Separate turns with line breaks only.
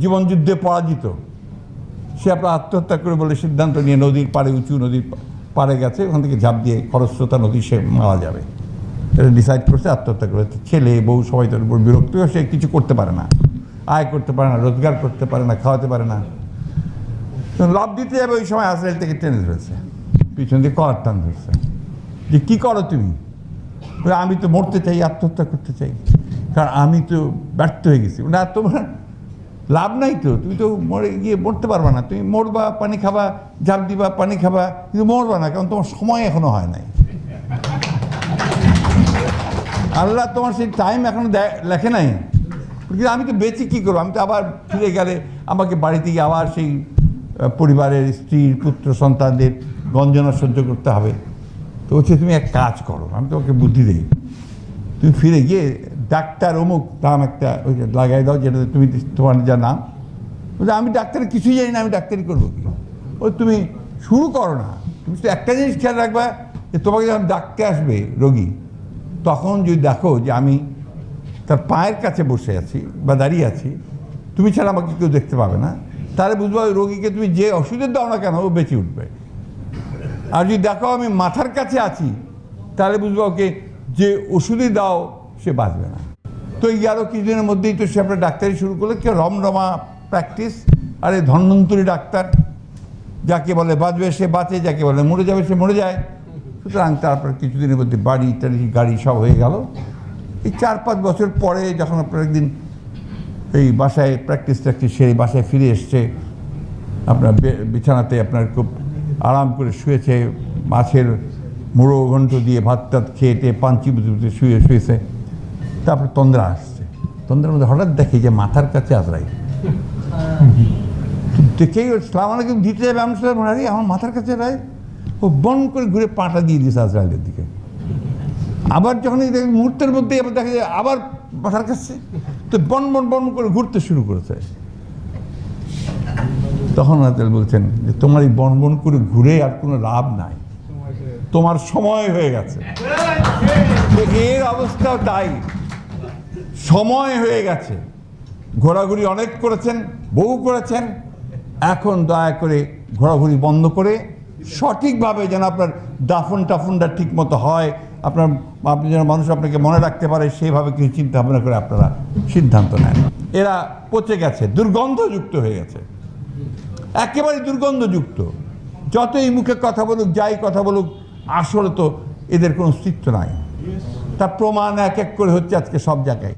জীবনযুদ্ধে পরাজিত। সে আপনার আত্মহত্যা করে বলে সিদ্ধান্ত নিয়ে নদীর পাড়ে, উঁচু নদীর পাড়ে গেছে, ওখান থেকে ঝাঁপ দিয়ে খরস্রোতা নদী সে মারা যাবে। এটা ডিসাইড করছে আত্মহত্যা করে। ছেলে, বউ সবাই তার উপর বিরক্ত হয়ে সে কিছু করতে পারে না। আয় করতে পারে না, রোজগার করতে পারে না, খাওয়াতে পারে না। লাভ দিতে যাবে ওই সময় আজরাইল থেকে টেনে ধরেছে। পিছন দিয়ে কলার টান ধরছে। যে কী করো তুমি? আমি তো মরতে চাই, আত্মহত্যা করতে চাই। কারণ আমি তো ব্যর্থ হয়ে গেছি। না, তোমার লাভ নাই তো, তুমি তো মরে গিয়ে মরতে পারবা না। তুমি মরবা, পানি খাবা জাল দিবা, পানি খাবা, কিন্তু মরবা না, কারণ তোমার সময় এখনও হয় নাই। আল্লাহ তোমার সেই টাইম এখনও লেখে নাই। কিন্তু আমি তো বেঁচে কী করব? আমি তো আবার ফিরে গেলে আমাকে বাড়িতে গিয়ে আবার সেই পরিবারের স্ত্রীর পুত্র, সন্তানদের গঞ্জনা সহ্য করতে হবে। তো হচ্ছে তুমি এক কাজ করো, আমি তোমাকে বুদ্ধি দিই। তুমি ফিরে গিয়ে ডাক্তার অমুক, নাম একটা ওই লাগাই দাও, যেটা তুমি তোমার যা নাম। বলছে, আমি ডাক্তারের কিছুই জানি না, আমি ডাক্তারি করব কি? ও তুমি শুরু করো না। তুমি শুধু একটা জিনিস খেয়াল রাখবা যে তোমাকে যখন ডাকতে আসবে রোগী, তখন যদি দেখো যে আমি তার পায়ের কাছে বসে আছি বা দাঁড়িয়ে আছি, তুমি ছাড়া আমাকে কেউ দেখতে পাবে না। তাহলে বুঝব ওই রোগীকে তুমি যে ওষুধের দাও না কেন, ও বেঁচে উঠবে। আর যদি দেখো আমি মাথার কাছে আছি, তাহলে বুঝব ওকে যে ওষুধই দাও সে বাঁচবে না। তো এই আরও কিছুদিনের মধ্যেই তো সে আপনার ডাক্তারি শুরু করল, কেউ রমরমা প্র্যাকটিস আর এই ডাক্তার, যাকে বলে বাঁচবে সে বাঁচে, যাকে বলে মরে যাবে সে মরে যায়। সুতরাং তারপর কিছুদিনের মধ্যে বাড়ি, টাড়ি, গাড়ি সব হয়ে গেল। এই চার পাঁচ বছর পরে যখন আপনার একদিন এই বাসায় প্র্যাকটিস ট্র্যাকটিস সেই বাসায় ফিরে এসছে, আপনার বিছানাতে আপনার খুব আরাম করে শুয়েছে, মাছের মুড়ো ঘন্ট দিয়ে ভাত টাত খেয়ে টেয়ে পাঞ্চি বুঝে শুয়ে শুয়েছে। তারপর তন্দ্রা আসছে। তন্দ্রার মধ্যে হঠাৎ দেখি যে মাথার কাছে আজরাই দেখেই সালাম আলাইকুম দিতে যাবে, আমি সালাম আমার মাথার কাছে রায় ও বন করে ঘুরে পাটা দিয়ে দিয়েছে আজরাইলের দিকে। আবার যখন দেখে মুহূর্তের মধ্যেই আবার দেখা যায় আবার মাথার কাছে। তো বন বন বন করে ঘুরতে শুরু করেছে। তখন আজরাইল বলছেন যে, তোমার এই বন বন করে ঘুরে আর কোনো লাভ নাই। তোমার সময় হয়ে গেছে। এর অবস্থাও তাই। সময় হয়ে গেছে। ঘোরাঘুরি অনেক করেছেন, বহু করেছেন। এখন দয়া করে ঘোরাঘুরি বন্ধ করে সঠিকভাবে যেন আপনার দাফন টাফনটা ঠিক মতো হয়, আপনার, আপনি যেন মানুষ আপনাকে মনে রাখতে পারে, সেইভাবে কিছু চিন্তা ভাবনা করে আপনারা সিদ্ধান্ত নেন। এরা পচে গেছে, দুর্গন্ধযুক্ত হয়ে গেছে। একেবারে দুর্গন্ধযুক্ত। যতই মুখে কথা বলুক, যাই কথা বলুক, আসলে তো এদের কোনো অস্তিত্ব নাই। তার প্রমাণ এক এক করে হচ্ছে আজকে সব জায়গায়।